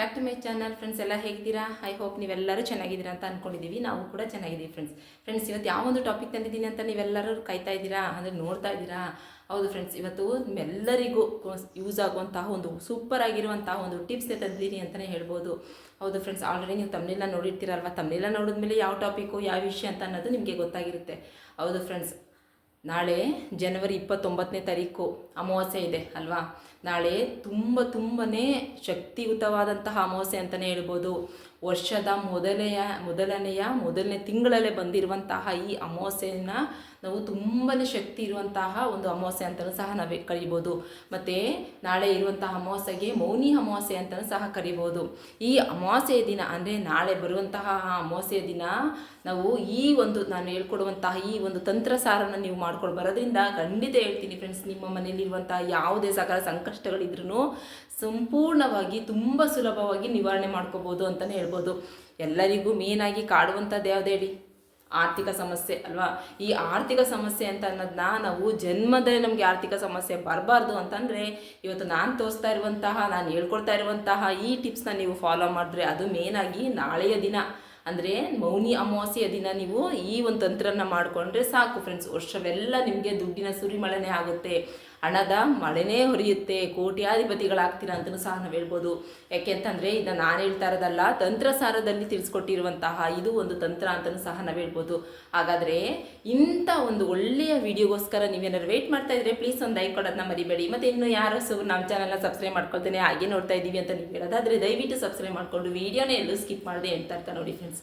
Back to my channel friends ಎಲ್ಲ ಹೇಗಿದ್ದೀರಾ? I hope ನೀವೆಲ್ಲರೂ ಚೆನ್ನಾಗಿದ್ದೀರಾ ಅಂತ ಅಂದ್ಕೊಂಡಿದ್ದೀವಿ ನಾವು ಕೂಡ ಚೆನ್ನಾಗಿದ್ದೀವಿ ಫ್ರೆಂಡ್ಸ್ ಫ್ರೆಂಡ್ಸ್ ಇವತ್ತು ಯಾವ ಒಂದು ಟಾಪಿಕ್ ತಂದಿದ್ದೀನಿ ಅಂತ ನೀವೆಲ್ಲರೂ ಕಾಯ್ತಾ ಇದ್ದೀರಾ? ಅಂದರೆ ನೋಡ್ತಾ ಇದ್ದೀರಾ? ಹೌದು ಫ್ರೆಂಡ್ಸ್ ಇವತ್ತು ನಿಮ್ಮೆಲ್ಲರಿಗೂ ಯೂಸ್ ಆಗುವಂತಹ ಒಂದು ಸೂಪರ್ ಆಗಿರುವಂತಹ ಒಂದು ಟಿಪ್ಸ್ ತಂದಿದ್ದೀನಿ ಅಂತಲೇ ಹೇಳ್ಬೋದು. ಹೌದು ಫ್ರೆಂಡ್ಸ್ ಆಲ್ರೆಡಿ ನೀವು ತಮ್ಮನೆಲ್ಲ ನೋಡಿರ್ತೀರಲ್ವ? ತಮ್ಮನೆಲ್ಲ ನೋಡಿದ್ಮೇಲೆ ಯಾವ ಟಾಪಿಕ್ಕು ಯಾವ ವಿಷಯ ಅಂತ ಅನ್ನೋದು ನಿಮಗೆ ಗೊತ್ತಾಗಿರುತ್ತೆ. ಹೌದು ಫ್ರೆಂಡ್ಸ್ ನಾಳೆ ಜನವರಿ ಇಪ್ಪತ್ತೊಂಬತ್ತನೇ ತಾರೀಕು ಅಮಾವಾಸ್ಯೆ ಇದೆ ಅಲ್ವಾ? ನಾಳೆ ತುಂಬ ತುಂಬನೇ ಶಕ್ತಿಯುತವಾದಂತಹ ಅಮಾವಾಸ್ಯೆ ಅಂತಲೇ ಹೇಳ್ಬೋದು. ವರ್ಷದ ಮೊದಲೆಯ, ಮೊದಲನೆಯ, ಮೊದಲನೇ ತಿಂಗಳಲ್ಲೇ ಬಂದಿರುವಂತಹ ಈ ಅಮಾವಾಸ್ಯೆಯನ್ನು ನಾವು ತುಂಬಾ ಶಕ್ತಿ ಇರುವಂತಹ ಒಂದು ಅಮಾವಾಸ್ಯೆ ಅಂತಲೂ ಸಹ ನಾವು ಕರಿಬೋದು. ಮತ್ತು ನಾಳೆ ಇರುವಂತಹ ಅಮಾವಾಸ್ಯೆಗೆ ಮೌನಿ ಅಮಾವಾಸ್ಯೆ ಅಂತಲೂ ಸಹ ಕರಿಬೋದು. ಈ ಅಮಾವಾಸ್ಯೆಯ ದಿನ ಅಂದರೆ ನಾಳೆ ಬರುವಂತಹ ಅಮಾವಾಸ್ಯೆಯ ದಿನ ನಾವು ಈ ಒಂದು ನಾನು ಹೇಳ್ಕೊಡುವಂತಹ ಈ ಒಂದು ತಂತ್ರಸಾರನ ನೀವು ಮಾಡ್ಕೊಂಡು ಬರೋದ್ರಿಂದ ಖಂಡಿತ ಹೇಳ್ತೀನಿ ಫ್ರೆಂಡ್ಸ್ ನಿಮ್ಮ ಮನೆಯಲ್ಲಿರುವಂತಹ ಯಾವುದೇ ಸಕಲ ಸಂಕಷ್ಟಗಳಿದ್ರೂ ಸಂಪೂರ್ಣವಾಗಿ ತುಂಬ ಸುಲಭವಾಗಿ ನಿವಾರಣೆ ಮಾಡ್ಕೋಬೋದು ಅಂತಲೇ ಹೇಳ್ಬೋದು. ಎಲ್ಲರಿಗೂ ಮೇನಾಗಿ ಕಾಡುವಂಥದ್ದು ಯಾವ್ದು ಹೇಳಿ? ಆರ್ಥಿಕ ಸಮಸ್ಯೆ ಅಲ್ವಾ? ಈ ಆರ್ಥಿಕ ಸಮಸ್ಯೆ ಅಂತ ಅನ್ನೋದನ್ನ ನಾವು ಜನ್ಮದಲ್ಲಿ ನಮಗೆ ಆರ್ಥಿಕ ಸಮಸ್ಯೆ ಬರಬಾರ್ದು ಅಂತಂದರೆ ಇವತ್ತು ನಾನು ತೋರಿಸ್ತಾ ಇರುವಂತಹ, ನಾನು ಹೇಳ್ಕೊಡ್ತಾ ಇರುವಂತಹ ಈ ಟಿಪ್ಸ್ನ ನೀವು ಫಾಲೋ ಮಾಡಿದ್ರೆ ಅದು ಮೇನಾಗಿ ನಾಳೆಯ ದಿನ. ಅಂದರೆ ಮೌನಿ ಅಮಾವಾಸ್ಯೆಯ ದಿನ ನೀವು ಈ ಒಂದು ತಂತ್ರನ ಮಾಡಿಕೊಂಡ್ರೆ ಸಾಕು ಫ್ರೆಂಡ್ಸ್ ವರ್ಷವೆಲ್ಲ ನಿಮಗೆ ದುಡ್ಡಿನ ಸುರಿಮಳೆನೇ ಆಗುತ್ತೆ. ಹಣದ ಮಳೆನೇ ಹೊರಿಯುತ್ತೆ, ಕೋಟ್ಯಾಧಿಪತಿಗಳಾಗ್ತೀರಾ ಅಂತಲೂ ಸಹ ನಾವು ಹೇಳ್ಬೋದು. ಯಾಕೆ ಇದನ್ನ ನಾನು ಹೇಳ್ತಾ ಇರೋದಲ್ಲ, ತಂತ್ರಸಾರದಲ್ಲಿ ತಿಳಿಸ್ಕೊಟ್ಟಿರುವಂತಹ ಇದು ಒಂದು ತಂತ್ರ ಅಂತಲೂ ಸಹ ನಾವು ಹೇಳ್ಬೋದು. ಹಾಗಾದರೆ, ಇಂಥ ಒಂದು ಒಳ್ಳೆಯ ವಿಡಿಯೋಗೋಸ್ಕರ ನೀವೇನಾದ್ರು ವೇಟ್ ಮಾಡ್ತಾ ಇದ್ರೆ ಪ್ಲೀಸ್ ಒಂದು ಲೈಕ್ ಕೊಡೋದನ್ನ ಮರಿಬೇಡಿ. ಮತ್ತು ಇನ್ನು ಯಾರು ನಮ್ಮ ಚಾನಲ್ನ ಸಬ್ಸ್ಕ್ರೈಬ್ ಮಾಡ್ಕೊಳ್ತೇನೆ, ಹಾಗೆ ನೋಡ್ತಾ ಇದ್ದೀವಿ ಅಂತ ನೀವು ಹೇಳೋದಾದ್ರೆ ದಯವಿಟ್ಟು ಸಬ್ಸ್ಕ್ರೈಬ್ ಮಾಡಿಕೊಂಡು ವೀಡಿಯೋನೇ ಎಲ್ಲೂ ಸ್ಕಿಪ್ ಮಾಡದೆ ಹೇಳ್ತಾ ಇರ್ತಾರೆ ನೋಡಿ ಫ್ರೆಂಡ್ಸ್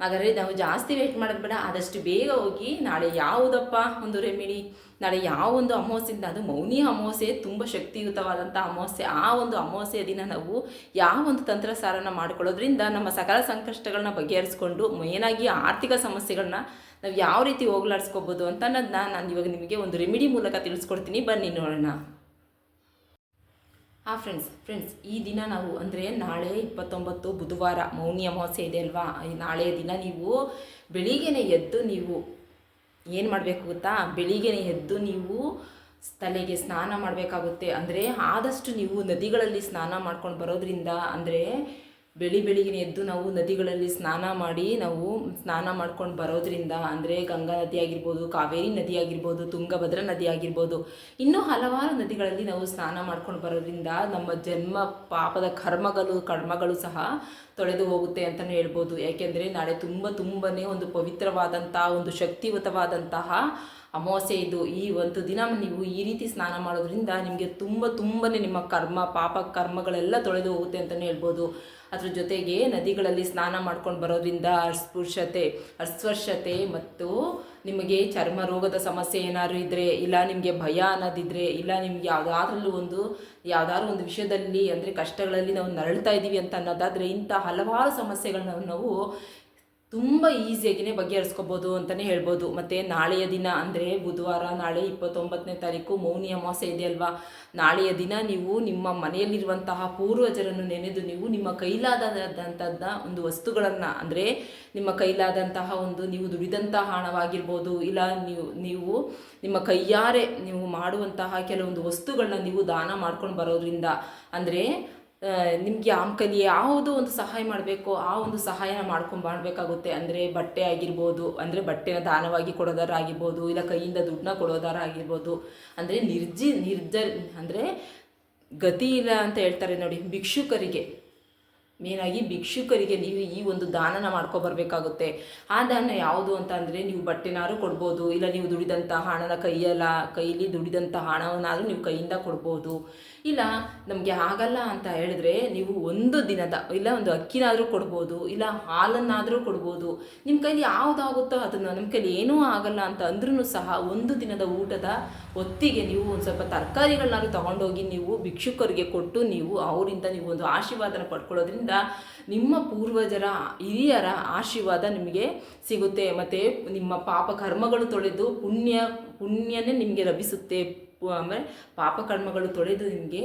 ಹಾಗಾದರೆ ನಾವು ಜಾಸ್ತಿ ವೇಟ್ ಮಾಡೋದು ಬೇಡ, ಆದಷ್ಟು ಬೇಗ ಹೋಗಿ ನಾಳೆ ಯಾವುದಪ್ಪ ಒಂದು ರೆಮಿಡಿ ನಾಳೆ ಯಾವ ಒಂದು ಅದು ಮೌನಿ ಅಮಾವಾಸ್ಯೆ, ತುಂಬ ಶಕ್ತಿಯುತವಾದಂಥ ಅಮಾವಾಸ್ಯೆ, ಆ ಒಂದು ಅಮಾವಾಸ್ಯೆಯ ದಿನ ನಾವು ಯಾವ ಒಂದು ತಂತ್ರಸಾರನ ಮಾಡ್ಕೊಳ್ಳೋದ್ರಿಂದ ನಮ್ಮ ಸಕಲ ಸಂಕಷ್ಟಗಳನ್ನ ಬಗೆಹರಿಸ್ಕೊಂಡು, ಮೇನಾಗಿ ಆರ್ಥಿಕ ಸಮಸ್ಯೆಗಳನ್ನ ನಾವು ಯಾವ ರೀತಿ ಹೋಗ್ಲಾಡಿಸ್ಕೋಬೋದು ಅಂತ ಅನ್ನೋದನ್ನ ನಾನು ಇವಾಗ ನಿಮಗೆ ಒಂದು ರೆಮಿಡಿ ಮೂಲಕ ತಿಳಿಸ್ಕೊಡ್ತೀನಿ. ಬನ್ನಿ ನೋಡೋಣ. ಹಾಂ ಫ್ರೆಂಡ್ಸ್ ಫ್ರೆಂಡ್ಸ್ ಈ ದಿನ ನಾವು ಅಂದರೆ ನಾಳೆ ಇಪ್ಪತ್ತೊಂಬತ್ತು ಬುಧವಾರ ಮೌನಿ ಅಮಾವಾಸ್ಯೆ ಇದೆ ಅಲ್ವಾ? ಈ ನಾಳೆಯ ದಿನ ನೀವು ಬೆಳಿಗ್ಗೆನೆ ಎದ್ದು ನೀವು ಏನು ಮಾಡಬೇಕು ಗೊತ್ತಾ? ಬೆಳಿಗ್ಗೆನೆ ಎದ್ದು ನೀವು ತಲೆಗೆ ಸ್ನಾನ ಮಾಡಬೇಕಾಗುತ್ತೆ. ಅಂದರೆ ಆದಷ್ಟು ನೀವು ನದಿಗಳಲ್ಲಿ ಸ್ನಾನ ಮಾಡ್ಕೊಂಡು ಬರೋದ್ರಿಂದ ಅಂದರೆ ಬೆಳಿ ಬೆಳಿಗ್ಗೆ ಎದ್ದು ನಾವು ನದಿಗಳಲ್ಲಿ ಸ್ನಾನ ಮಾಡಿ ನಾವು ಸ್ನಾನ ಮಾಡ್ಕೊಂಡು ಬರೋದ್ರಿಂದ ಅಂದರೆ ಗಂಗಾ ನದಿ ಆಗಿರ್ಬೋದು, ಕಾವೇರಿ ನದಿ ಆಗಿರ್ಬೋದು, ತುಂಗಭದ್ರಾ ನದಿ ಆಗಿರ್ಬೋದು, ಇನ್ನೂ ಹಲವಾರು ನದಿಗಳಲ್ಲಿ ನಾವು ಸ್ನಾನ ಮಾಡ್ಕೊಂಡು ಬರೋದ್ರಿಂದ ನಮ್ಮ ಜನ್ಮ ಪಾಪದ ಕರ್ಮಗಳು ಕರ್ಮಗಳು ಸಹ ತೊಳೆದು ಹೋಗುತ್ತೆ ಅಂತಲೇ ಹೇಳ್ಬೋದು. ಯಾಕೆಂದರೆ ನಾಳೆ ತುಂಬ ತುಂಬನೇ ಒಂದು ಪವಿತ್ರವಾದಂಥ ಒಂದು ಶಕ್ತಿಯುತವಾದಂತಹ ಅಮಾವಾಸ್ಯೆ ಇದು ಈ ಒಂದು ದಿನ ನೀವು ಈ ರೀತಿ ಸ್ನಾನ ಮಾಡೋದ್ರಿಂದ ನಿಮಗೆ ತುಂಬ ತುಂಬನೇ ನಿಮ್ಮ ಕರ್ಮ, ಪಾಪ ಕರ್ಮಗಳೆಲ್ಲ ತೊಳೆದು ಹೋಗುತ್ತೆ ಅಂತಲೇ ಹೇಳ್ಬೋದು. ಅದ್ರ ಜೊತೆಗೆ ನದಿಗಳಲ್ಲಿ ಸ್ನಾನ ಮಾಡ್ಕೊಂಡು ಬರೋದ್ರಿಂದ ಅಸ್ಪೃಶ್ಯತೆ ಅಸ್ವಶ್ಯತೆ ಮತ್ತು ನಿಮಗೆ ಚರ್ಮ ರೋಗದ ಸಮಸ್ಯೆ ಏನಾದ್ರು ಇದ್ದರೆ ಇಲ್ಲ ನಿಮಗೆ ಭಯ ಅನ್ನೋದಿದ್ದರೆ ಇಲ್ಲ ನಿಮಗೆ ಯಾವುದಾದ್ರಲ್ಲೂ ಒಂದು, ಯಾವುದಾದ್ರು ಒಂದು ವಿಷಯದಲ್ಲಿ ಅಂದರೆ ಕಷ್ಟಗಳಲ್ಲಿ ನಾವು ನರಳ್ತಾ ಇದ್ದೀವಿ ಅಂತ ಅನ್ನೋದಾದರೆ ಇಂಥ ಹಲವಾರು ಸಮಸ್ಯೆಗಳನ್ನ ನಾವು ತುಂಬ ಈಸಿಯಾಗಿಯೇ ಬಗೆಹರಿಸ್ಕೋಬೋದು ಅಂತಲೇ ಹೇಳ್ಬೋದು. ಮತ್ತು ನಾಳೆಯ ದಿನ ಅಂದರೆ ಬುಧವಾರ, ನಾಳೆ ಇಪ್ಪತ್ತೊಂಬತ್ತನೇ ತಾರೀಕು ಮೌನಿ ಇದೆ ಅಲ್ವಾ? ನಾಳೆಯ ದಿನ ನೀವು ನಿಮ್ಮ ಮನೆಯಲ್ಲಿರುವಂತಹ ಪೂರ್ವಜರನ್ನು ನೆನೆದು ನೀವು ನಿಮ್ಮ ಕೈಲಾದಂಥದ್ದ ಒಂದು ವಸ್ತುಗಳನ್ನು ಅಂದರೆ ನಿಮ್ಮ ಕೈಲಾದಂತಹ ಒಂದು ನೀವು ದುಡಿದಂತಹ ಹಣವಾಗಿರ್ಬೋದು, ಇಲ್ಲ ನೀವು ನೀವು ನಿಮ್ಮ ಕೈಯಾರೆ ನೀವು ಮಾಡುವಂತಹ ಕೆಲವೊಂದು ವಸ್ತುಗಳನ್ನ ನೀವು ದಾನ ಮಾಡ್ಕೊಂಡು ಬರೋದ್ರಿಂದ ಅಂದರೆ ನಿಮಗೆ ಆಮ್ಕಲಿ ಕೈಲಿ ಯಾವುದು ಒಂದು ಸಹಾಯ ಮಾಡಬೇಕು ಆ ಒಂದು ಸಹಾಯನ ಮಾಡ್ಕೊಂಡು ಮಾಡಬೇಕಾಗುತ್ತೆ. ಅಂದರೆ ಬಟ್ಟೆ ಆಗಿರ್ಬೋದು, ಅಂದರೆ ಬಟ್ಟೆನ ದಾನವಾಗಿ ಕೊಡೋದಾರಾಗಿರ್ಬೋದು, ಇಲ್ಲ ಕೈಯಿಂದ ದುಡ್ಡನ್ನ ಕೊಡೋದಾರ ಆಗಿರ್ಬೋದು ಅಂದರೆ ನಿರ್ಜಿ, ನಿರ್ಜ, ಅಂದರೆ ಗತಿ ಇಲ್ಲ ಅಂತ ಹೇಳ್ತಾರೆ ನೋಡಿ ಭಿಕ್ಷುಕರಿಗೆ. ಮೇನಾಗಿ ಭಿಕ್ಷುಕರಿಗೆ ನೀವು ಈ ಒಂದು ದಾನನ ಮಾಡ್ಕೊಬರ್ಬೇಕಾಗುತ್ತೆ ಆ ದಾನ ಯಾವುದು ಅಂತ ಅಂದರೆ ನೀವು ಬಟ್ಟೆನಾರು ಕೊಡ್ಬೋದು, ಇಲ್ಲ ನೀವು ದುಡಿದಂಥ ಹಣನ ಕೈಯಲ್ಲ ಕೈಲಿ ದುಡಿದಂಥ ಹಣವನ್ನಾದರೂ ನೀವು ಕೈಯಿಂದ ಕೊಡ್ಬೋದು. ಇಲ್ಲ, ನಮಗೆ ಆಗಲ್ಲ ಅಂತ ಹೇಳಿದ್ರೆ ನೀವು ಒಂದು ದಿನದ, ಇಲ್ಲ ಒಂದು ಅಕ್ಕಿನಾದರೂ ಕೊಡ್ಬೋದು, ಇಲ್ಲ ಹಾಲನ್ನಾದರೂ ಕೊಡ್ಬೋದು. ನಿಮ್ಮ ಕೈಲಿ ಯಾವುದಾಗುತ್ತೋ ಅದನ್ನು ನಮ್ಮ ಕೈಲಿ ಏನೂ ಆಗಲ್ಲ ಅಂತ ಅಂದ್ರೂ ಸಹ ಒಂದು ದಿನದ ಊಟದ ಹೊತ್ತಿಗೆ ನೀವು ಒಂದು ಸ್ವಲ್ಪ ತರಕಾರಿಗಳನ್ನಾದ್ರೂ ತಗೊಂಡೋಗಿ ನೀವು ಭಿಕ್ಷುಕರಿಗೆ ಕೊಟ್ಟು ನೀವು ಅವರಿಂದ ನೀವು ಒಂದು ಆಶೀರ್ವಾದನ ಪಡ್ಕೊಳ್ಳೋದ್ರಿಂದ ನಿಮ್ಮ ಪೂರ್ವಜರ, ಹಿರಿಯರ ಆಶೀರ್ವಾದ ನಿಮಗೆ ಸಿಗುತ್ತೆ. ಮತ್ತು ನಿಮ್ಮ ಪಾಪ ಕರ್ಮಗಳು ತೊಳೆದು ಪುಣ್ಯ, ಪುಣ್ಯನೇ ನಿಮಗೆ ಲಭಿಸುತ್ತೆ. ಆಮೇಲೆ ಪಾಪಕರ್ಮಗಳು ತೊಳೆದು ನಿಮಗೆ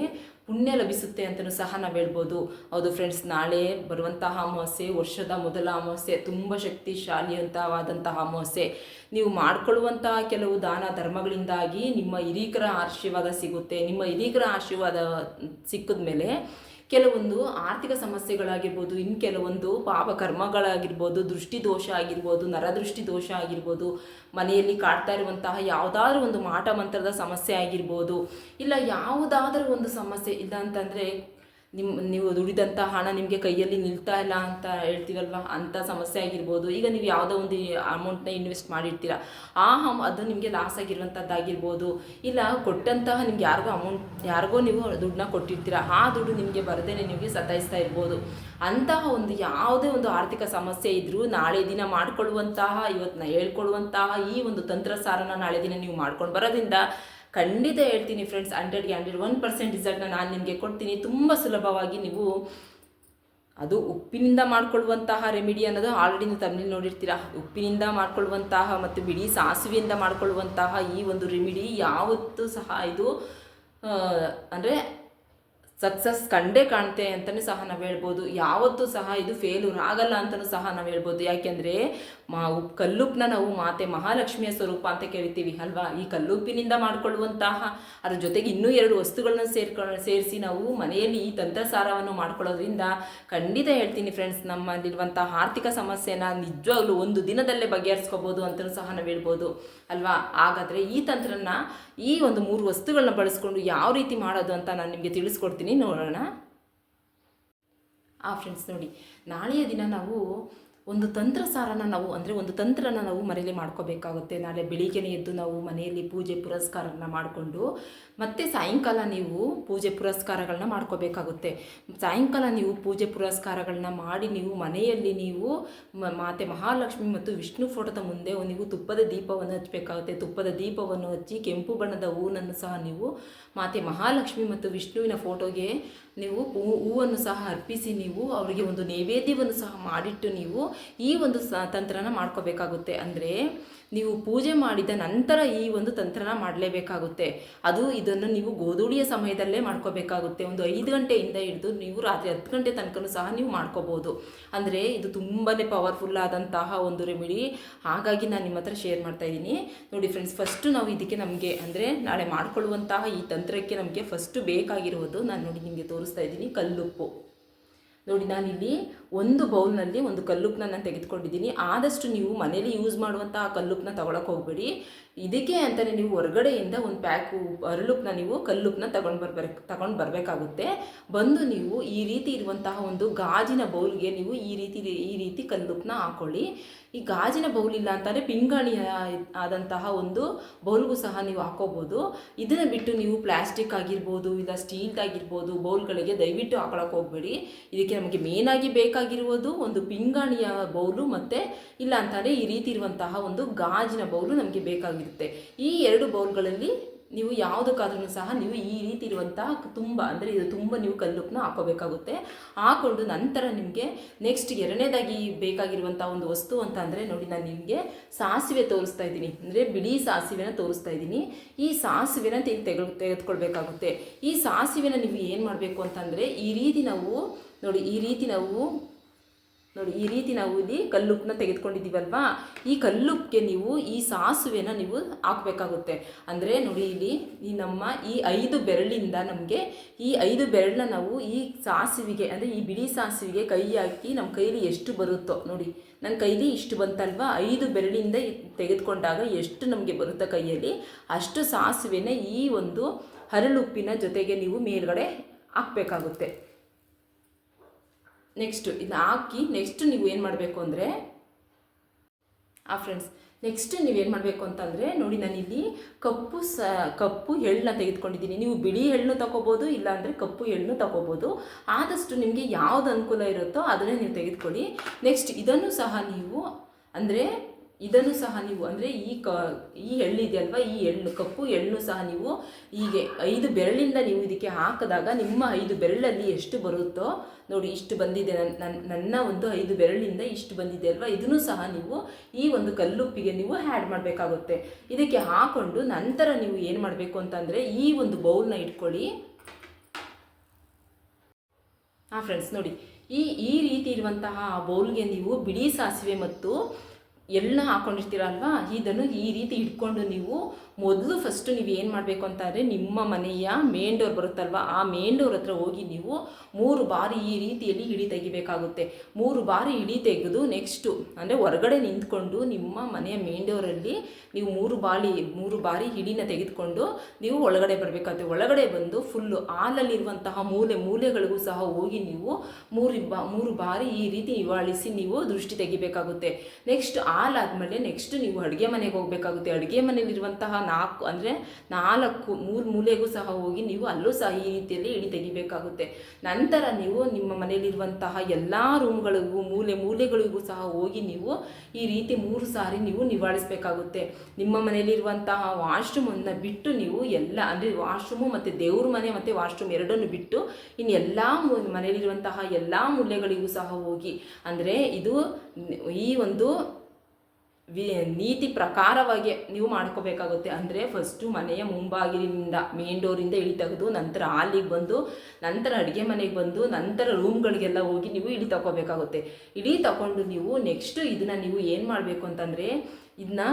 ಪುಣ್ಯ ಲಭಿಸುತ್ತೆ ಅಂತಲೂ ಸಹ ನಾವು ಹೇಳ್ಬೋದು. ಹೌದು ಫ್ರೆಂಡ್ಸ್ ನಾಳೆ ಬರುವಂತಹ ಅಮಾವಾಸ್ಯೆ, ವರ್ಷದ ಮೊದಲ ಅಮಾವಾಸ್ಯೆ ತುಂಬ ಶಕ್ತಿಶಾಲಿಯಂತವಾದಂತಹ ಅಮಾವಾಸ್ಯೆ. ನೀವು ಮಾಡ್ಕೊಳ್ಳುವಂತಹ ಕೆಲವು ದಾನ ಧರ್ಮಗಳಿಂದಾಗಿ ನಿಮ್ಮ ಹಿರೀಕರ ಆಶೀರ್ವಾದ ಸಿಗುತ್ತೆ. ನಿಮ್ಮ ಹಿರೀಕರ ಆಶೀರ್ವಾದ ಸಿಕ್ಕಿದ ಮೇಲೆ ಕೆಲವೊಂದು ಆರ್ಥಿಕ ಸಮಸ್ಯೆಗಳಾಗಿರ್ಬೋದು ಇನ್ನು ಕೆಲವೊಂದು ಪಾಪ ಕರ್ಮಗಳಾಗಿರ್ಬೋದು ದೃಷ್ಟಿ ದೋಷ ಆಗಿರ್ಬೋದು ನರದೃಷ್ಟಿ ದೋಷ ಆಗಿರ್ಬೋದು, ಮನೆಯಲ್ಲಿ ಕಾಡ್ತಾ ಇರುವಂತಹ ಯಾವುದಾದ್ರೂ ಒಂದು ಮಾಟ ಮಂತ್ರದ ಸಮಸ್ಯೆ ಆಗಿರ್ಬೋದು, ಇಲ್ಲ ಯಾವುದಾದ್ರೂ ಒಂದು ಸಮಸ್ಯೆ ಇಲ್ಲ ಅಂತಂದರೆ ನಿಮ್ಮ ನೀವು ದುಡಿದಂಥ ಹಣ ನಿಮಗೆ ಕೈಯಲ್ಲಿ ನಿಲ್ತಾ ಇಲ್ಲ ಅಂತ ಹೇಳ್ತೀವಲ್ವ ಅಂಥ ಸಮಸ್ಯೆ ಆಗಿರ್ಬೋದು. ಈಗ ನೀವು ಯಾವುದೋ ಒಂದು ಅಮೌಂಟ್ನ ಇನ್ವೆಸ್ಟ್ ಮಾಡಿರ್ತೀರ. ಆ ಅದು ನಿಮಗೆ ಲಾಸ್ ಆಗಿರುವಂಥದ್ದಾಗಿರ್ಬೋದು ಇಲ್ಲ, ಕೊಟ್ಟಂತಹ ನಿಮ್ಗೆ ಯಾರಿಗೋ ಅಮೌಂಟ್ ಯಾರಿಗೋ ನೀವು ದುಡ್ಡನ್ನ ಕೊಟ್ಟಿರ್ತೀರ. ಆ ದುಡ್ಡು ನಿಮಗೆ ಬರದೇ ನಿಮಗೆ ಸತಾಯಿಸ್ತಾ ಇರ್ಬೋದು. ಅಂತಹ ಒಂದು ಯಾವುದೇ ಒಂದು ಆರ್ಥಿಕ ಸಮಸ್ಯೆ ಇದ್ದರೂ ನಾಳೆ ದಿನ ಮಾಡಿಕೊಳ್ಳುವಂತಹ ಇವತ್ತಿನ ಹೇಳ್ಕೊಳ್ಳುವಂತಹ ಈ ಒಂದು ತಂತ್ರಸಾರನ ನಾಳೆ ದಿನ ನೀವು ಮಾಡ್ಕೊಂಡು ಬರೋದ್ರಿಂದ ಖಂಡಿತ ಹೇಳ್ತೀನಿ ಫ್ರೆಂಡ್ಸ್ ಹಂಡ್ರೆಡ್ಗೆ ಹಂಡ್ರೆಡ್ ಒನ್ ಪರ್ಸೆಂಟ್ ರಿಸಲ್ಟ್ನ ನಾನು ನಿಮಗೆ ಕೊಡ್ತೀನಿ. ತುಂಬ ಸುಲಭವಾಗಿ ನೀವು ಅದು ಉಪ್ಪಿನಿಂದ ಮಾಡ್ಕೊಳ್ಳುವಂತಹ ರೆಮಿಡಿ ಅನ್ನೋದು ಆಲ್ರೆಡಿ ನೀವು ತಮ್ಮಲ್ಲಿ ನೋಡಿರ್ತೀರ. ಉಪ್ಪಿನಿಂದ ಮಾಡ್ಕೊಳ್ಳುವಂತಹ ಮತ್ತು ಬಿಡಿ ಸಾಸಿವೆಯಿಂದ ಮಾಡ್ಕೊಳ್ಳುವಂತಹ ಈ ಒಂದು ರೆಮಿಡಿ ಯಾವತ್ತೂ ಸಹ ಇದು ಅಂದರೆ ಸಕ್ಸಸ್ ಕಂಡೇ ಕಾಣುತ್ತೆ ಅಂತಲೂ ಸಹ ನಾವು ಹೇಳ್ಬೋದು. ಯಾವತ್ತೂ ಸಹ ಇದು ಫೇಲ್ಯೂರ್ ಆಗಲ್ಲ ಅಂತಲೂ ಸಹ ನಾವು ಹೇಳ್ಬೋದು. ಯಾಕೆಂದರೆ ಮಾ ಕಲ್ಲುಪ್ನ ನಾವು ಮಾತೆ ಮಹಾಲಕ್ಷ್ಮಿಯ ಸ್ವರೂಪ ಅಂತ ಕೇಳ್ತೀವಿ ಅಲ್ವಾ? ಈ ಕಲ್ಲುಪ್ಪಿನಿಂದ ಮಾಡಿಕೊಳ್ಳುವಂತಹ ಅದ್ರ ಜೊತೆಗೆ ಇನ್ನೂ ಎರಡು ವಸ್ತುಗಳನ್ನ ಸೇರ್ಕೊ, ಸೇರಿಸಿ ನಾವು ಮನೆಯಲ್ಲಿ ಈ ತಂತ್ರಸಾರವನ್ನು ಮಾಡ್ಕೊಳ್ಳೋದ್ರಿಂದ ಖಂಡಿತ ಹೇಳ್ತೀನಿ ಫ್ರೆಂಡ್ಸ್ ನಮ್ಮಲ್ಲಿರುವಂತಹ ಆರ್ಥಿಕ ಸಮಸ್ಯೆನ ನಿಜವಾಗ್ಲೂ ಒಂದು ದಿನದಲ್ಲೇ ಬಗೆಹರಿಸ್ಕೋಬೋದು ಅಂತಲೂ ಸಹ ನಾವು ಹೇಳ್ಬೋದು. ಅಲ್ವಾ? ಹಾಗಾದರೆ ಈ ತಂತ್ರನ ಈ ಒಂದು ಮೂರು ವಸ್ತುಗಳನ್ನ ಬಳಸ್ಕೊಂಡು ಯಾವ ರೀತಿ ಮಾಡೋದು ಅಂತ ನಾನು ನಿಮಗೆ ತಿಳಿಸ್ಕೊಡ್ತೀನಿ. ನೋಡೋಣ. ಆ ಫ್ರೆಂಡ್ಸ್ ನೋಡಿ ನಾಳೆಯ ದಿನ ನಾವು ಒಂದು ತಂತ್ರಸಾರನ ನಾವು, ಅಂದರೆ ಒಂದು ತಂತ್ರನ ನಾವು ಮನೇಲಿ ಮಾಡ್ಕೋಬೇಕಾಗುತ್ತೆ. ನಾಳೆ ಬೆಳಿಗ್ಗೆನೇ ಎದ್ದು ನಾವು ಮನೆಯಲ್ಲಿ ಪೂಜೆ ಪುರಸ್ಕಾರಗಳನ್ನ ಮಾಡಿಕೊಂಡು, ಮತ್ತೆ ಸಾಯಂಕಾಲ ನೀವು ಪೂಜೆ ಪುರಸ್ಕಾರಗಳನ್ನ ಮಾಡ್ಕೋಬೇಕಾಗುತ್ತೆ. ಸಾಯಂಕಾಲ ನೀವು ಪೂಜೆ ಪುರಸ್ಕಾರಗಳನ್ನ ಮಾಡಿ, ನೀವು ಮನೆಯಲ್ಲಿ ನೀವು ಮಾತೆ ಮಹಾಲಕ್ಷ್ಮಿ ಮತ್ತು ವಿಷ್ಣು ಫೋಟೋದ ಮುಂದೆ ನೀವು ತುಪ್ಪದ ದೀಪವನ್ನು ಹಚ್ಚಬೇಕಾಗುತ್ತೆ. ತುಪ್ಪದ ದೀಪವನ್ನು ಹಚ್ಚಿ, ಕೆಂಪು ಬಣ್ಣದ ಹೂವನ್ನು ಸಹ ನೀವು ಮಾತೆ ಮಹಾಲಕ್ಷ್ಮಿ ಮತ್ತು ವಿಷ್ಣುವಿನ ಫೋಟೋಗೆ ನೀವು ಹೂ ಹೂವನ್ನು ಸಹ ಅರ್ಪಿಸಿ ನೀವು ಅವರಿಗೆ ಒಂದು ನೈವೇದ್ಯವನ್ನು ಸಹ ಮಾಡಿಟ್ಟು ನೀವು ಈ ಒಂದು ಸ ತಂತ್ರನ ಮಾಡ್ಕೋಬೇಕಾಗುತ್ತೆ. ಅಂದರೆ ನೀವು ಪೂಜೆ ಮಾಡಿದ ನಂತರ ಈ ಒಂದು ತಂತ್ರನ ಮಾಡಲೇಬೇಕಾಗುತ್ತೆ. ಅದು ಇದನ್ನು ನೀವು ಗೋಧೂಳಿಯ ಸಮಯದಲ್ಲೇ ಮಾಡ್ಕೋಬೇಕಾಗುತ್ತೆ. ಒಂದು ಐದು ಗಂಟೆಯಿಂದ ಹಿಡಿದು ನೀವು ರಾತ್ರಿ ಹತ್ತು ಗಂಟೆ ತನಕನೂ ಸಹ ನೀವು ಮಾಡ್ಕೋಬೋದು. ಅಂದರೆ ಇದು ತುಂಬಾ ಪವರ್ಫುಲ್ ಆದಂತಹ ಒಂದು ರೆಮಿಡಿ ಹಾಗಾಗಿ ನಾನು ನಿಮ್ಮ ಹತ್ರ ಶೇರ್ ಮಾಡ್ತಾ ಇದ್ದೀನಿ. ನೋಡಿ ಫ್ರೆಂಡ್ಸ್ ಫಸ್ಟು ನಾವು ಇದಕ್ಕೆ ನಮಗೆ ಅಂದರೆ ನಾಳೆ ಮಾಡ್ಕೊಳ್ಳುವಂತಹ ಈ ತಂತ್ರಕ್ಕೆ ನಮಗೆ ಫಸ್ಟು ಬೇಕಾಗಿರುವುದು ನಾನು ನೋಡಿ ನಿಮಗೆ ತೋರಿಸ್ತಾ ಇದ್ದೀನಿ ಕಲ್ಲುಪ್ಪು. ನೋಡಿ ನಾನಿಲ್ಲಿ ಒಂದು ಬೌಲ್ನಲ್ಲಿ ಒಂದು ಕಲ್ಲುಪ್ಪನ್ನ ನಾನು ತೆಗೆದುಕೊಂಡಿದ್ದೀನಿ. ಆದಷ್ಟು ನೀವು ಮನೇಲಿ ಯೂಸ್ ಮಾಡುವಂತಹ ಕಲ್ಲುಪ್ಪನ್ನ ತಗೊಳಕ್ಕೆ ಹೋಗಬೇಡಿ. ಇದಕ್ಕೆ ಅಂತಲೇ ನೀವು ಹೊರಗಡೆಯಿಂದ ಒಂದು ಪ್ಯಾಕು ಅರಳುಪ್ಪನ್ನ ನೀವು ಕಲ್ಲುಪ್ಪನ್ನ ತಗೊಂಡು ಬರ್ಬೇಕು ತಗೊಂಡು ಬರಬೇಕಾಗುತ್ತೆ. ಬಂದು ನೀವು ಈ ರೀತಿ ಇರುವಂತಹ ಒಂದು ಗಾಜಿನ ಬೌಲ್ಗೆ ನೀವು ಈ ರೀತಿ ಈ ರೀತಿ ಕಲ್ಲುಪ್ಪನ್ನ ಹಾಕೊಳ್ಳಿ. ಈ ಗಾಜಿನ ಬೌಲ್ ಇಲ್ಲ ಅಂತಂದರೆ ಪಿಂಗಾಣಿ ಆದಂತಹ ಒಂದು ಬೌಲ್ಗೂ ಸಹ ನೀವು ಹಾಕೋಬೋದು. ಇದನ್ನು ಬಿಟ್ಟು ನೀವು ಪ್ಲಾಸ್ಟಿಕ್ ಆಗಿರ್ಬೋದು, ಇಲ್ಲ ಸ್ಟೀಲ್ದಾಗಿರ್ಬೋದು ಬೌಲ್ಗಳಿಗೆ ದಯವಿಟ್ಟು ಹಾಕೊಳಕ್ಕೆ ಹೋಗಬೇಡಿ. ಇದಕ್ಕೆ ನಮಗೆ ಮೇನಾಗಿ ಬೇಕಾಗಿರುವುದು ಒಂದು ಪಿಂಗಾಣಿಯ ಬೌಲು ಮತ್ತು ಇಲ್ಲ ಅಂತಂದರೆ ಈ ರೀತಿ ಇರುವಂತಹ ಒಂದು ಗಾಜಿನ ಬೌಲು ನಮಗೆ ಬೇಕಾಗಿರುತ್ತೆ. ಈ ಎರಡು ಬೌಲ್ಗಳಲ್ಲಿ ನೀವು ಯಾವುದಕ್ಕಾದ್ರೂ ಸಹ ನೀವು ಈ ರೀತಿ ಇರುವಂತಹ ತುಂಬ, ಅಂದರೆ ಇದು ತುಂಬ ನೀವು ಕಲ್ಲುಪ್ಪನ್ನ ಹಾಕೋಬೇಕಾಗುತ್ತೆ. ಹಾಕೊಂಡು ನಂತರ ನಿಮಗೆ ನೆಕ್ಸ್ಟ್ ಎರಡನೇದಾಗಿ ಬೇಕಾಗಿರುವಂಥ ಒಂದು ವಸ್ತು ಅಂತ ಅಂದರೆ ನೋಡಿ ನಾನು ನಿಮಗೆ ಸಾಸಿವೆ ತೋರಿಸ್ತಾ ಇದ್ದೀನಿ. ಅಂದರೆ ಬಿಳಿ ಸಾಸಿವೆನ ತೋರಿಸ್ತಾ ಇದ್ದೀನಿ. ಈ ಸಾಸಿವೆನ ತೆಗೆದು ತೆಗೆ ತೆಗೆದುಕೊಳ್ಬೇಕಾಗುತ್ತೆ. ಈ ಸಾಸಿವೆನ ನೀವು ಏನು ಮಾಡಬೇಕು ಅಂತಂದರೆ ಈ ರೀತಿ ನಾವು ನೋಡಿ ಈ ರೀತಿ ನಾವು ನೋಡಿ, ಈ ರೀತಿ ನಾವು ಇಲ್ಲಿ ಕಲ್ಲುಪ್ಪನ್ನ ತೆಗೆದುಕೊಂಡಿದ್ದೀವಲ್ವಾ? ಈ ಕಲ್ಲುಪ್ಪಿಗೆ ನೀವು ಈ ಸಾಸುವೆನ ನೀವು ಹಾಕಬೇಕಾಗುತ್ತೆ. ಅಂದರೆ ನೋಡಿ ಇಲ್ಲಿ, ಈ ನಮ್ಮ ಈ ಐದು ಬೆರಳಿಂದ ನಮಗೆ ಈ ಐದು ಬೆರಳನ್ನ ನಾವು ಈ ಸಾಸುವಿಗೆ, ಅಂದರೆ ಈ ಬಿಳಿ ಸಾಸುವಿಗೆ ಕೈ ಹಾಕಿ ನಮ್ಮ ಕೈಲಿ ಎಷ್ಟು ಬರುತ್ತೋ ನೋಡಿ. ನನ್ನ ಕೈಲಿ ಇಷ್ಟು ಬಂತಲ್ವಾ? ಐದು ಬೆರಳಿಂದ ತೆಗೆದುಕೊಂಡಾಗ ಎಷ್ಟು ನಮಗೆ ಬರುತ್ತೋ ಕೈಯಲ್ಲಿ, ಅಷ್ಟು ಸಾಸುವೆನ ಈ ಒಂದು ಹರಳುಪ್ಪಿನ ಜೊತೆಗೆ ನೀವು ಮೇಲ್ಗಡೆ ಹಾಕಬೇಕಾಗುತ್ತೆ. ನೆಕ್ಸ್ಟು ಇದನ್ನ ಹಾಕಿ ನೆಕ್ಸ್ಟ್ ನೀವು ಏನು ಮಾಡಬೇಕು ಅಂದರೆ, ಆ ಫ್ರೆಂಡ್ಸ್ ನೆಕ್ಸ್ಟ್ ನೀವೇನು ಮಾಡಬೇಕು ಅಂತಂದರೆ ನೋಡಿ ನಾನಿಲ್ಲಿ ಕಪ್ಪು ಸ, ಕಪ್ಪು ಎಳ್ಳನ್ನ ತೆಗೆದುಕೊಂಡಿದ್ದೀನಿ. ನೀವು ಬಿಳಿ ಎಳ್ಳು ತಗೋಬೋದು ಇಲ್ಲಾಂದರೆ ಕಪ್ಪು ಎಳ್ಳು ತಗೋಬೋದು ಆದಷ್ಟು ನಿಮಗೆ ಯಾವ್ದು ಅನುಕೂಲ ಇರುತ್ತೋ ಅದನ್ನೇ ನೀವು ತೆಗೆದುಕೊಳ್ಳಿ. ನೆಕ್ಸ್ಟ್ ಇದನ್ನು ಸಹ ನೀವು ಅಂದರೆ ಇದನ್ನು ಸಹ ನೀವು ಅಂದರೆ ಈ ಕ, ಈ ಎಳ್ಳಿದೆಯಲ್ವ ಈ ಎಳ್ಳು, ಕಪ್ಪು ಎಳ್ಳು ಸಹ ನೀವು ಹೀಗೆ ಐದು ಬೆರಳಿಂದ ನೀವು ಇದಕ್ಕೆ ಹಾಕಿದಾಗ ನಿಮ್ಮ ಐದು ಬೆರಳಲ್ಲಿ ಎಷ್ಟು ಬರುತ್ತೋ, ನೋಡಿ ಇಷ್ಟು ಬಂದಿದೆ ನನ್ನ ನನ್ನ ಒಂದು ಐದು ಬೆರಳಿಂದ ಇಷ್ಟು ಬಂದಿದೆ ಅಲ್ವಾ? ಇದನ್ನು ಸಹ ನೀವು ಈ ಒಂದು ಕಲ್ಲುಪ್ಪಿಗೆ ನೀವು ಆ್ಯಡ್ ಮಾಡಬೇಕಾಗುತ್ತೆ. ಇದಕ್ಕೆ ಹಾಕೊಂಡು ನಂತರ ನೀವು ಏನು ಮಾಡಬೇಕು ಅಂತಂದರೆ ಈ ಒಂದು ಬೌಲ್ನ ಇಟ್ಕೊಳ್ಳಿ. ಹಾಂ ಫ್ರೆಂಡ್ಸ್ ನೋಡಿ, ಈ ಈ ರೀತಿ ಇರುವಂತಹ ಬೌಲ್ಗೆ ನೀವು ಬಿಳಿ ಸಾಸಿವೆ ಮತ್ತು ಎಳ್ಳನ್ನ ಹಾಕೊಂಡಿರ್ತೀರಲ್ವಾ ಇದನ್ನು ಈ ರೀತಿ ಇಟ್ಕೊಂಡು ನೀವು ಮೊದಲು ಫಸ್ಟು ನೀವು ಏನು ಮಾಡಬೇಕು ಅಂತಂದರೆ ನಿಮ್ಮ ಮನೆಯ ಮೇನ್ ಡೋರ್ ಬರುತ್ತಲ್ವ? ಆ ಮೇನ್ ಡೋರ್ ಹತ್ರ ಹೋಗಿ ನೀವು ಮೂರು ಬಾರಿ ಈ ರೀತಿಯಲ್ಲಿ ಹಿಡಿ ತೆಗಿಬೇಕಾಗುತ್ತೆ. ಮೂರು ಬಾರಿ ಹಿಡಿ ತೆಗೆದು ನೆಕ್ಸ್ಟು ಅಂದರೆ ಹೊರಗಡೆ ನಿಂತ್ಕೊಂಡು ನಿಮ್ಮ ಮನೆಯ ಮೇನ್ ಡೋರಲ್ಲಿ ನೀವು ಮೂರು ಬಾರಿ ಮೂರು ಬಾರಿ ಹಿಡಿನ ತೆಗೆದುಕೊಂಡು ನೀವು ಒಳಗಡೆ ಬರಬೇಕಾಗುತ್ತೆ. ಒಳಗಡೆ ಬಂದು ಫುಲ್ಲು ಹಾಲಲ್ಲಿರುವಂತಹ ಮೂಲೆ, ಮೂಲೆಗಳಿಗೂ ಸಹ ಹೋಗಿ ನೀವು ಮೂರು ಬಾ, ಮೂರು ಬಾರಿ ಈ ರೀತಿ ನಿವಾಳಿಸಿ ನೀವು ದೃಷ್ಟಿ ತೆಗಿಬೇಕಾಗುತ್ತೆ. ನೆಕ್ಸ್ಟ್ ಹಾಲಾದ್ಮೇಲೆ ನೆಕ್ಸ್ಟ್ ನೀವು ಅಡುಗೆ ಮನೆಗೆ ಹೋಗಬೇಕಾಗುತ್ತೆ. ಅಡುಗೆ ಮನೆಯಲ್ಲಿರುವಂತಹ ನಾಲ್ಕು ಅಂದರೆ ನಾಲ್ಕು, ಮೂರು ಮೂಲೆಗೂ ಸಹ ಹೋಗಿ ನೀವು ಅಲ್ಲೂ ಸಹ ಈ ರೀತಿಯಲ್ಲಿ ಇಡಿ ತೆಗಿಬೇಕಾಗುತ್ತೆ. ನಂತರ ನೀವು ನಿಮ್ಮ ಮನೆಯಲ್ಲಿರುವಂತಹ ಎಲ್ಲ ರೂಮ್ಗಳಿಗೂ ಮೂಲೆ ಮೂಲೆಗಳಿಗೂ ಸಹ ಹೋಗಿ ನೀವು ಈ ರೀತಿ ಮೂರು ಸಾರಿ ನೀವು ನಿವಾಳಿಸಬೇಕಾಗುತ್ತೆ. ನಿಮ್ಮ ಮನೆಯಲ್ಲಿರುವಂತಹ ವಾಶ್ರೂಮನ್ನು ಬಿಟ್ಟು ನೀವು ಎಲ್ಲ ಅಂದರೆ ವಾಶ್ರೂಮು ಮತ್ತು ದೇವ್ರ ಮನೆ ಮತ್ತು ವಾಶ್ರೂಮ್ ಎರಡನ್ನು ಬಿಟ್ಟು ಇನ್ನು ಎಲ್ಲ ಮನೆಯಲ್ಲಿರುವಂತಹ ಎಲ್ಲ ಮೂಲೆಗಳಿಗೂ ಸಹ ಹೋಗಿ ಅಂದರೆ ಇದು ಈ ಒಂದು ವಿ ನೀತಿ ಪ್ರಕಾರವಾಗಿ ನೀವು ಮಾಡ್ಕೋಬೇಕಾಗುತ್ತೆ. ಅಂದರೆ ಫಸ್ಟು ಮನೆಯ ಮುಂಬಾಗಿಲಿನಿಂದ ಮೇನ್ ಡೋರಿಂದ ಇಳಿ ತೆಗೆದು, ನಂತರ ಹಾಲಿಗೆ ಬಂದು, ನಂತರ ಅಡುಗೆ ಮನೆಗೆ ಬಂದು, ನಂತರ ರೂಮ್ಗಳಿಗೆಲ್ಲ ಹೋಗಿ ನೀವು ಇಳಿ ತಗೋಬೇಕಾಗುತ್ತೆ ಇಳಿ ತಗೊಂಡು ನೀವು ನೆಕ್ಸ್ಟು ಇದನ್ನು ನೀವು ಏನು ಮಾಡಬೇಕು ಅಂತಂದರೆ ಇದನ್ನ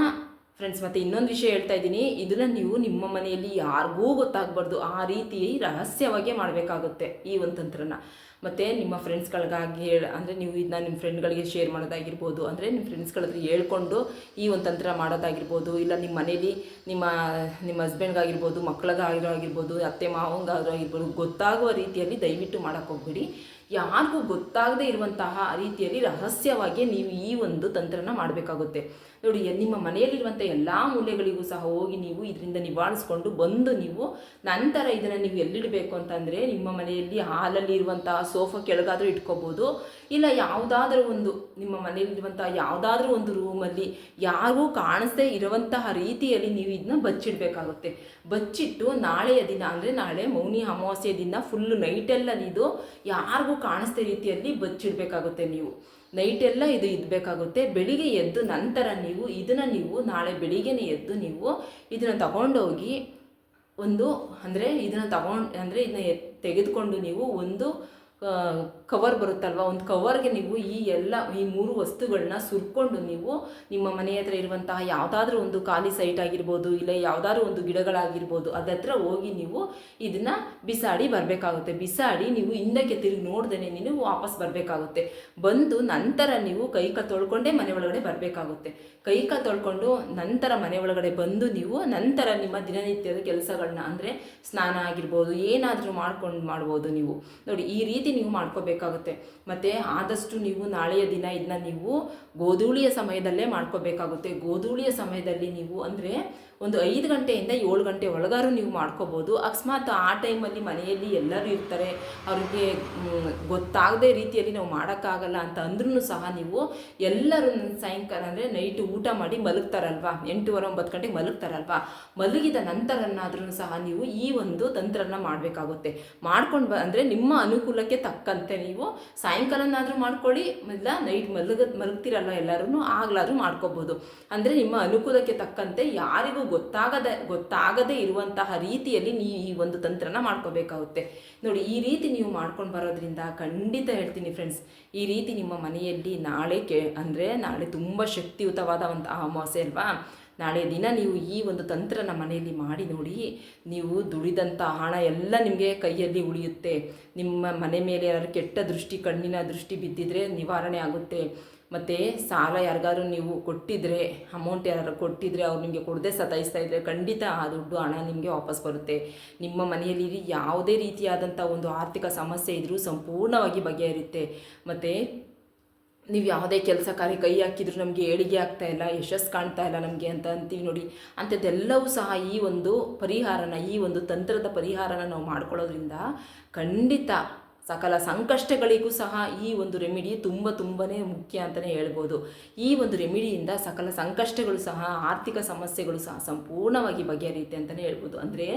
ಫ್ರೆಂಡ್ಸ್ ಮತ್ತು ಇನ್ನೊಂದು ವಿಷಯ ಹೇಳ್ತಾ ಇದ್ದೀನಿ. ಇದನ್ನು ನೀವು ನಿಮ್ಮ ಮನೆಯಲ್ಲಿ ಯಾರಿಗೂ ಗೊತ್ತಾಗಬಾರ್ದು. ಆ ರೀತಿ ರಹಸ್ಯವಾಗೇ ಮಾಡಬೇಕಾಗುತ್ತೆ ಈ ಒಂದು ತಂತ್ರನ. ಮತ್ತು ನಿಮ್ಮ ಫ್ರೆಂಡ್ಸ್ಗಳಿಗಾಗಿ ಹೇಳ, ಅಂದರೆ ನೀವು ಇದನ್ನ ನಿಮ್ಮ ಫ್ರೆಂಡ್ಗಳಿಗೆ ಶೇರ್ ಮಾಡೋದಾಗಿರ್ಬೋದು, ಅಂದರೆ ನಿಮ್ಮ ಫ್ರೆಂಡ್ಸ್ಗಳ ಹತ್ರ ಹೇಳ್ಕೊಂಡು ಈ ಒಂದು ತಂತ್ರ ಮಾಡೋದಾಗಿರ್ಬೋದು, ಇಲ್ಲ ನಿಮ್ಮ ಮನೇಲಿ ನಿಮ್ಮ ನಿಮ್ಮ ಹಸ್ಬೆಂಡ್ಗಾಗಿರ್ಬೋದು ಮಕ್ಕಳಿಗಾಗಿರೋ ಆಗಿರ್ಬೋದು ಅತ್ತೆ ಮಾವಂಗಾಗಿರೋ ಆಗಿರ್ಬೋದು ಗೊತ್ತಾಗುವ ರೀತಿಯಲ್ಲಿ ದಯವಿಟ್ಟು ಮಾಡೋಕ್ಕೆ ಹೋಗ್ಬೇಡಿ. ಯಾರಿಗೂ ಗೊತ್ತಾಗದೇ ಇರುವಂತಹ ರೀತಿಯಲ್ಲಿ ರಹಸ್ಯವಾಗಿ ನೀವು ಈ ಒಂದು ತಂತ್ರನ ಮಾಡಬೇಕಾಗುತ್ತೆ. ನೋಡಿ ನಿಮ್ಮ ಮನೆಯಲ್ಲಿರುವಂಥ ಎಲ್ಲ ಮೂಲೆಗಳಿಗೂ ಸಹ ಹೋಗಿ ನೀವು ಇದರಿಂದ ನಿವಾರಿಸ್ಕೊಂಡು ಬಂದು ನೀವು ನಂತರ ಇದನ್ನು ನೀವು ಎಲ್ಲಿಡಬೇಕು ಅಂತಂದರೆ ನಿಮ್ಮ ಮನೆಯಲ್ಲಿ ಹಾಲಲ್ಲಿ ಇರುವಂತಹ ಸೋಫಾ ಕೆಳಗಾದರೂ ಇಟ್ಕೋಬೋದು. ಇಲ್ಲ, ಯಾವುದಾದ್ರೂ ಒಂದು ನಿಮ್ಮ ಮನೆಯಲ್ಲಿರುವಂಥ ಯಾವುದಾದ್ರೂ ಒಂದು ರೂಮಲ್ಲಿ ಯಾರಿಗೂ ಕಾಣಿಸದೇ ಇರುವಂತಹ ರೀತಿಯಲ್ಲಿ ನೀವು ಇದನ್ನ ಬಚ್ಚಿಡಬೇಕಾಗುತ್ತೆ. ಬಚ್ಚಿಟ್ಟು ನಾಳೆಯ ದಿನ ಅಂದರೆ ನಾಳೆ ಮೌನಿ ಅಮಾವಾಸ್ಯೆ ದಿನ ಫುಲ್ಲು ನೈಟೆಲ್ಲ ಇದು ಯಾರಿಗೂ ಕಾಣಿಸ್ದೇ ರೀತಿಯಲ್ಲಿ ಬಚ್ಚಿಡಬೇಕಾಗುತ್ತೆ ನೀವು. ನೈಟೆಲ್ಲ ಇದು ಇದ್ಬೇಕಾಗುತ್ತೆ. ಬೆಳಿಗ್ಗೆ ಎದ್ದು ನಂತರ ನೀವು ಇದನ್ನು ನೀವು ನಾಳೆ ಬೆಳಿಗ್ಗೆನೇ ಎದ್ದು ನೀವು ಇದನ್ನು ತಗೊಂಡೋಗಿ ಒಂದು ಅಂದರೆ ಇದನ್ನು ತಗೊಂಡು ಅಂದರೆ ಇದನ್ನ ತೆಗೆದುಕೊಂಡು ನೀವು ಒಂದು ಕವರ್ ಬರುತ್ತಲ್ವ? ಒಂದು ಕವರ್ಗೆ ನೀವು ಈ ಎಲ್ಲ, ಈ ಮೂರು ವಸ್ತುಗಳನ್ನ ಸುರ್ಕೊಂಡು ನೀವು ನಿಮ್ಮ ಮನೆ ಹತ್ರ ಇರುವಂತಹ ಯಾವುದಾದ್ರೂ ಒಂದು ಖಾಲಿ ಸೈಟ್ ಆಗಿರ್ಬೋದು, ಇಲ್ಲ ಯಾವುದಾದ್ರೂ ಒಂದು ಗಿಡಗಳಾಗಿರ್ಬೋದು ಅದತ್ರ ಹೋಗಿ ನೀವು ಇದನ್ನು ಬಿಸಾಡಿ ಬರಬೇಕಾಗುತ್ತೆ. ಬಿಸಾಡಿ ನೀವು ಹಿಂದಕ್ಕೆ ತಿರುಗಿ ನೋಡ್ದೇ ನೀನು ವಾಪಸ್ ಬರಬೇಕಾಗುತ್ತೆ. ಬಂದು ನಂತರ ನೀವು ಕೈ ಕ ತೊಳ್ಕೊಂಡೇ ಮನೆ ಒಳಗಡೆ ಬರಬೇಕಾಗುತ್ತೆ. ಕೈ ಕಾಲು ತೊಳ್ಕೊಂಡು ನಂತರ ಮನೆ ಒಳಗಡೆ ಬಂದು ನೀವು ನಂತರ ನಿಮ್ಮ ದಿನನಿತ್ಯದ ಕೆಲಸಗಳನ್ನ ಅಂದರೆ ಸ್ನಾನ ಆಗಿರ್ಬೋದು, ಏನಾದರೂ ಮಾಡ್ಕೊಂಡು ಮಾಡ್ಬೋದು ನೀವು. ನೋಡಿ, ಈ ರೀತಿ ನೀವು ಮಾಡ್ಕೋಬೇಕಾಗುತ್ತೆ. ಮತ್ತು ಆದಷ್ಟು ನೀವು ನಾಳೆಯ ದಿನ ಇದನ್ನ ನೀವು ಗೋಧೂಳಿಯ ಸಮಯದಲ್ಲೇ ಮಾಡ್ಕೋಬೇಕಾಗುತ್ತೆ. ಗೋಧೂಳಿಯ ಸಮಯದಲ್ಲಿ ನೀವು ಅಂದರೆ ಒಂದು ಐದು ಗಂಟೆಯಿಂದ ಏಳು ಗಂಟೆ ಒಳಗಾರು ನೀವು ಮಾಡ್ಕೋಬೋದು. ಅಕಸ್ಮಾತ್ ಆ ಟೈಮಲ್ಲಿ ಮನೆಯಲ್ಲಿ ಎಲ್ಲರೂ ಇರ್ತಾರೆ. ಅವ್ರಿಗೆ ಗೊತ್ತಾಗದೇ ರೀತಿಯಲ್ಲಿ ನಾವು ಮಾಡೋಕ್ಕಾಗಲ್ಲ ಅಂತ ಅಂದ್ರೂ ಸಹ ನೀವು ಎಲ್ಲರೂ ಸಾಯಂಕಾಲ ಅಂದರೆ ನೈಟ್ ಊಟ ಮಾಡಿ ಮಲಗ್ತಾರಲ್ವಾ? ಎಂಟೂವರೆ, ಒಂಬತ್ತು ಗಂಟೆಗೆ ಮಲಗ್ತಾರಲ್ವಾ? ಮಲಗಿದ ನಂತರನಾದ್ರೂ ಸಹ ನೀವು ಈ ಒಂದು ತಂತ್ರನ ಮಾಡಬೇಕಾಗುತ್ತೆ. ಮಾಡ್ಕೊಂಡು ಬ, ಅಂದರೆ ನಿಮ್ಮ ಅನುಕೂಲಕ್ಕೆ ತಕ್ಕಂತೆ ನೀವು ಸಾಯಂಕಾಲನಾದರೂ ಮಾಡ್ಕೊಳ್ಳಿ, ಇಲ್ಲ ನೈಟ್ ಮಲಗ ಮಲಗ್ತಿರಲ್ಲ ಎಲ್ಲರೂ ಆಗ್ಲಾದ್ರೂ ಮಾಡ್ಕೋಬೋದು. ಅಂದರೆ ನಿಮ್ಮ ಅನುಕೂಲಕ್ಕೆ ತಕ್ಕಂತೆ ಯಾರಿಗೂ ಗೊತ್ತಾಗದೆ, ಗೊತ್ತಾಗದೇ ಇರುವಂತಹ ರೀತಿಯಲ್ಲಿ ನೀವು ಈ ಒಂದು ತಂತ್ರನ ಮಾಡ್ಕೋಬೇಕಾಗುತ್ತೆ. ನೋಡಿ, ಈ ರೀತಿ ನೀವು ಮಾಡ್ಕೊಂಡು ಬರೋದ್ರಿಂದ ಖಂಡಿತ ಹೇಳ್ತೀನಿ ಫ್ರೆಂಡ್ಸ್ ಈ ರೀತಿ ನಿಮ್ಮ ಮನೆಯಲ್ಲಿ ನಾಳೆ ಕೆ, ಅಂದರೆ ನಾಳೆ ತುಂಬ ಶಕ್ತಿಯುತವಾದ ಒಂದು ಅಮಾವಾಸ್ಯೆ ಅಲ್ವಾ? ನಾಳೆ ದಿನ ನೀವು ಈ ಒಂದು ತಂತ್ರನ ಮನೆಯಲ್ಲಿ ಮಾಡಿ ನೋಡಿ, ನೀವು ದುಡಿದಂಥ ಹಣ ಎಲ್ಲ ನಿಮಗೆ ಕೈಯಲ್ಲಿ ಉಳಿಯುತ್ತೆ. ನಿಮ್ಮ ಮನೆ ಮೇಲೆ ಯಾರು ಕೆಟ್ಟ ದೃಷ್ಟಿ, ಕಣ್ಣಿನ ದೃಷ್ಟಿ ಬಿದ್ದಿದ್ರೆ ನಿವಾರಣೆ ಆಗುತ್ತೆ. ಮತ್ತು ಸಾಲ ಯಾರಿಗಾದ್ರು ನೀವು ಕೊಟ್ಟಿದ್ರೆ ಅಮೌಂಟ್ ಯಾರು ಕೊಟ್ಟಿದ್ರೆ ಅವ್ರು ನಿಮಗೆ ಕೊಡದೆ ಸತಾಯಿಸ್ತಾ ಇದ್ದರೆ ಖಂಡಿತ ಆ ದುಡ್ಡು ಹಣ ನಿಮಗೆ ವಾಪಸ್ ಬರುತ್ತೆ. ನಿಮ್ಮ ಮನೆಯಲ್ಲಿ ಯಾವುದೇ ರೀತಿಯಾದಂಥ ಒಂದು ಆರ್ಥಿಕ ಸಮಸ್ಯೆ ಇದ್ದರೂ ಸಂಪೂರ್ಣವಾಗಿ ಬಗೆಹರಿಯುತ್ತೆ. ಮತ್ತು ನೀವು ಯಾವುದೇ ಕೆಲಸ ಕಾರ್ಯ ಕೈ ಹಾಕಿದ್ರು ನಮಗೆ ಏಳಿಗೆ ಆಗ್ತಾ ಇಲ್ಲ ಯಶಸ್ಸು ಕಾಣ್ತಾ ಇಲ್ಲ ನಮಗೆ ಅಂತ ಅಂತೀವಿ ನೋಡಿ. ಅಂಥದ್ದೆಲ್ಲವೂ ಸಹ ಈ ಒಂದು ಪರಿಹಾರನ, ಈ ಒಂದು ತಂತ್ರದ ಪರಿಹಾರನ ನಾವು ಮಾಡ್ಕೊಳ್ಳೋದ್ರಿಂದ ಖಂಡಿತ ಸಕಲ ಸಂಕಷ್ಟಗಳಿಗೂ ಸಹ ಈ ಒಂದು ರೆಮಿಡಿ ತುಂಬ ತುಂಬಾ ಮುಖ್ಯ ಅಂತಲೇ ಹೇಳ್ಬೋದು. ಈ ಒಂದು ರೆಮಿಡಿಯಿಂದ ಸಕಲ ಸಂಕಷ್ಟಗಳು ಸಹ, ಆರ್ಥಿಕ ಸಮಸ್ಯೆಗಳು ಸಹ ಸಂಪೂರ್ಣವಾಗಿ ಬಗೆಹರಿಯುತ್ತೆ ಅಂತಲೇ ಹೇಳ್ಬೋದು. ಅಂದರೆ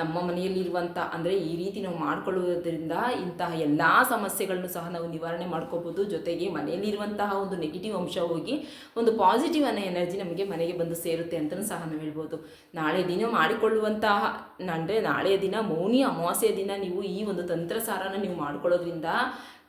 ನಮ್ಮ ಮನೆಯಲ್ಲಿರುವಂಥ ಅಂದರೆ ಈ ರೀತಿ ನಾವು ಮಾಡ್ಕೊಳ್ಳುವುದರಿಂದ ಇಂತಹ ಎಲ್ಲ ಸಮಸ್ಯೆಗಳನ್ನು ಸಹ ನಾವು ನಿವಾರಣೆ ಮಾಡ್ಕೋಬೋದು. ಜೊತೆಗೆ ಮನೆಯಲ್ಲಿರುವಂತಹ ಒಂದು ನೆಗೆಟಿವ್ ಅಂಶ ಹೋಗಿ ಒಂದು ಪಾಸಿಟಿವ್ ಅನ್ನೋ ಎನರ್ಜಿ ನಮಗೆ ಮನೆಗೆ ಬಂದು ಸೇರುತ್ತೆ ಅಂತಲೂ ಸಹ ನಾವು ಹೇಳ್ಬೋದು. ನಾಳೆ ದಿನ ಮಾಡಿಕೊಳ್ಳುವಂತಹ, ಅಂದರೆ ನಾಳೆಯ ದಿನ ಮೌನಿ ಅಮಾವಾಸ್ಯೆಯ ದಿನ ನೀವು ಈ ಒಂದು ತಂತ್ರಸಾರನ ನೀವು ಮಾಡ್ಕೊಳ್ಳೋದ್ರಿಂದ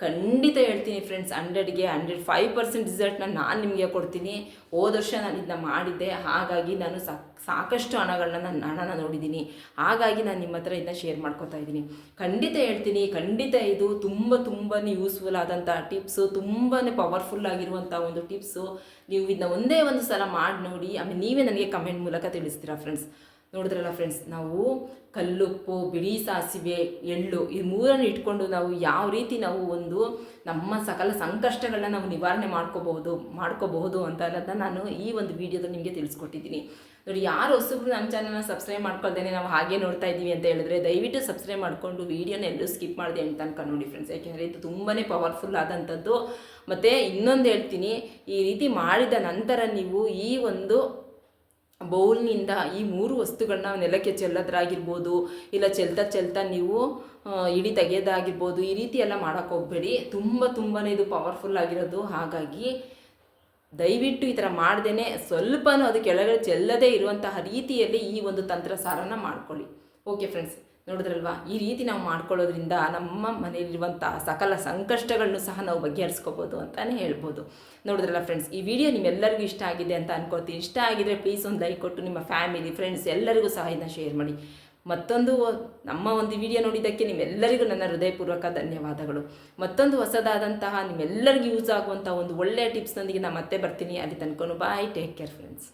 ಖಂಡಿತ ಹೇಳ್ತೀನಿ ಫ್ರೆಂಡ್ಸ್ ಹಂಡ್ರೆಡ್ಗೆ ಹಂಡ್ರೆಡ್ ಫೈವ್ ಪರ್ಸೆಂಟ್ ರಿಸಲ್ಟ್ನ ನಾನು ನಿಮಗೆ ಕೊಡ್ತೀನಿ. ಹೋದ ವರ್ಷ ನಾನು ಇದನ್ನ ಮಾಡಿದ್ದೆ. ಹಾಗಾಗಿ ನಾನು ಸಾಕ್ ಸಾಕಷ್ಟು ಹಣಗಳನ್ನ ನಾನು ಹಣನ ನೋಡಿದ್ದೀನಿ. ಹಾಗಾಗಿ ನಾನು ನಿಮ್ಮ ಹತ್ರ ಇದನ್ನ ಶೇರ್ ಮಾಡ್ಕೊತಾ ಇದ್ದೀನಿ. ಖಂಡಿತ ಹೇಳ್ತೀನಿ. ಖಂಡಿತ ಇದು ತುಂಬ ತುಂಬಾ ಯೂಸ್ಫುಲ್ ಆದಂಥ ಟಿಪ್ಸು ತುಂಬಾ ಪವರ್ಫುಲ್ ಆಗಿರುವಂಥ ಒಂದು ಟಿಪ್ಸು ನೀವು ಇದನ್ನ ಒಂದೇ ಒಂದು ಸಲ ಮಾಡಿ ನೋಡಿ. ಆಮೇಲೆ ನೀವೇ ನನಗೆ ಕಮೆಂಟ್ ಮೂಲಕ ತಿಳಿಸ್ತೀರಾ ಫ್ರೆಂಡ್ಸ್ ನೋಡಿದ್ರಲ್ಲ ಫ್ರೆಂಡ್ಸ್ ನಾವು ಕಲ್ಲುಪ್ಪು ಬಿಳಿ ಸಾಸಿವೆ, ಎಳ್ಳು ಈ ಮೂರನ್ನು ಇಟ್ಕೊಂಡು ನಾವು ಯಾವ ರೀತಿ ನಾವು ಒಂದು ನಮ್ಮ ಸಕಲ ಸಂಕಷ್ಟಗಳನ್ನ ನಾವು ನಿವಾರಣೆ ಮಾಡ್ಕೋಬಹುದು ಮಾಡ್ಕೋಬಹುದು ಅಂತ ಅನ್ನೋದನ್ನ ನಾನು ಈ ಒಂದು ವಿಡಿಯೋದಲ್ಲಿ ನಿಮಗೆ ತಿಳಿಸ್ಕೊಟ್ಟಿದ್ದೀನಿ. ನೋಡಿ, ಯಾರು ಹೊಸಬ್ರು ನಮ್ಮ ಚಾನಲ್ನ ಸಬ್ಸ್ಕ್ರೈಬ್ ಮಾಡ್ಕೊಳ್ದೇನೆ ನಾವು ಹಾಗೆ ನೋಡ್ತಾ ಇದ್ದೀವಿ ಅಂತ ಹೇಳಿದ್ರೆ ದಯವಿಟ್ಟು ಸಬ್ಸ್ಕ್ರೈಬ್ ಮಾಡಿಕೊಂಡು ವೀಡಿಯೋನ ಎಲ್ಲೂ ಸ್ಕಿಪ್ ಮಾಡಿದೆ ಅಂತ ಅನ್ಕೊಂಡು ನೋಡಿ ಫ್ರೆಂಡ್ಸ್ ಯಾಕೆಂದರೆ ಇದು ತುಂಬಾ ಪವರ್ಫುಲ್ ಆದಂಥದ್ದು. ಮತ್ತು ಇನ್ನೊಂದು ಹೇಳ್ತೀನಿ, ಈ ರೀತಿ ಮಾಡಿದ ನಂತರ ನೀವು ಈ ಒಂದು ಬೌಲ್ನಿಂದ ಈ ಮೂರು ವಸ್ತುಗಳನ್ನ ನೆಲಕ್ಕೆ ಚೆಲ್ಲೋದ್ರಾಗಿರ್ಬೋದು, ಇಲ್ಲ ಚೆಲ್ತಾ ಚೆಲ್ತಾ ನೀವು ಇಡೀ ತೆಗೆಯೋದಾಗಿರ್ಬೋದು, ಈ ರೀತಿ ಎಲ್ಲ ಮಾಡೋಕ್ಕೆ ಹೋಗಬೇಡಿ. ತುಂಬ ತುಂಬಾ ಇದು ಪವರ್ಫುಲ್ ಆಗಿರೋದು. ಹಾಗಾಗಿ ದಯವಿಟ್ಟು ಈ ಥರ ಮಾಡ್ದೇ ಸ್ವಲ್ಪನೂ ಅದು ಕೆಳಗಡೆ ಚೆಲ್ಲದೇ ಇರುವಂತಹ ರೀತಿಯಲ್ಲಿ ಈ ಒಂದು ತಂತ್ರಸಾರನ ಮಾಡ್ಕೊಳ್ಳಿ. ಓಕೆ ಫ್ರೆಂಡ್ಸ್ ನೋಡಿದ್ರಲ್ವಾ? ಈ ರೀತಿ ನಾವು ಮಾಡ್ಕೊಳ್ಳೋದ್ರಿಂದ ನಮ್ಮ ಮನೆಯಲ್ಲಿರುವಂಥ ಸಕಲ ಸಂಕಷ್ಟಗಳನ್ನು ಸಹ ನಾವು ಬಗೆಹರಿಸ್ಕೋಬೋದು ಅಂತಲೇ ಹೇಳ್ಬೋದು. ನೋಡಿದ್ರಲ್ಲ ಫ್ರೆಂಡ್ಸ್ ಈ ವಿಡಿಯೋ ನಿಮ್ಮೆಲ್ಲರಿಗೂ ಇಷ್ಟ ಆಗಿದೆ ಅಂತ ಅನ್ಕೋತೀನಿ ಇಷ್ಟ ಆಗಿದ್ರೆ ಪ್ಲೀಸ್ ಒಂದು ಲೈಕ್ ಕೊಟ್ಟು ನಿಮ್ಮ ಫ್ಯಾಮಿಲಿ ಫ್ರೆಂಡ್ಸ್ ಎಲ್ಲರಿಗೂ ಸಹ ಇದನ್ನ ಶೇರ್ ಮಾಡಿ. ಮತ್ತೊಂದು ನಮ್ಮ ಒಂದು ವಿಡಿಯೋ ನೋಡಿದ್ದಕ್ಕೆ ನಿಮ್ಮೆಲ್ಲರಿಗೂ ನನ್ನ ಹೃದಯಪೂರ್ವಕ ಧನ್ಯವಾದಗಳು. ಮತ್ತೊಂದು ಹೊಸದಾದಂತಹ ನಿಮ್ಮೆಲ್ಲರಿಗೂ ಯೂಸ್ ಆಗುವಂಥ ಒಂದು ಒಳ್ಳೆಯ ಟಿಪ್ಸ್ನೊಂದಿಗೆ ನಾನು ಮತ್ತೆ ಬರ್ತೀನಿ. ಅಲ್ಲಿ ತನ್ಕೊಂಡು ಬಾಯ್ ಟೇಕ್ ಕೇರ್ ಫ್ರೆಂಡ್ಸ್